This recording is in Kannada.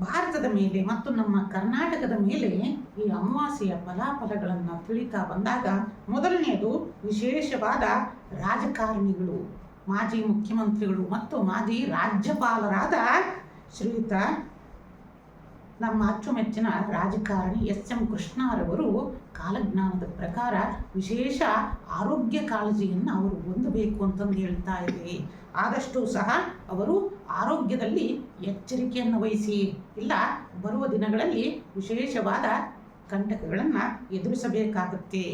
ಭಾರತದ ಮೇಲೆ ಮತ್ತು ನಮ್ಮ ಕರ್ನಾಟಕದ ಮೇಲೆ ಈ ಅಮಾವಾಸ್ಯೆಯ ಫಲಾಫಲಗಳನ್ನು ತಿಳಿತಾ ಬಂದಾಗ ಮೊದಲನೆಯದು ವಿಶೇಷವಾದ ರಾಜಕಾರಣಿಗಳು, ಮಾಜಿ ಮುಖ್ಯಮಂತ್ರಿಗಳು ಮತ್ತು ಮಾಜಿ ರಾಜ್ಯಪಾಲರಾದ ಶ್ರೀಯುತ ನಮ್ಮ ಅಚ್ಚುಮೆಚ್ಚಿನ ರಾಜಕಾರಣಿ ಎಸ್ ಎಂ ಕೃಷ್ಣರವರು ಕಾಲಜ್ಞಾನದ ಪ್ರಕಾರ ವಿಶೇಷ ಆರೋಗ್ಯ ಕಾಳಜಿಯನ್ನು ಅವರು ಹೊಂದಬೇಕು ಅಂತಂದು ಹೇಳ್ತಾ ಇದೆ ಆದಷ್ಟು ಸಹ ಅವರು ಆರೋಗ್ಯದಲ್ಲಿ ಎಚ್ಚರಿಕೆಯನ್ನು ವಹಿಸಿ, ಇಲ್ಲ ಬರುವ ದಿನಗಳಲ್ಲಿ ವಿಶೇಷವಾದ ಕಂಟಕಗಳನ್ನು ಎದುರಿಸಬೇಕಾಗುತ್ತೆ.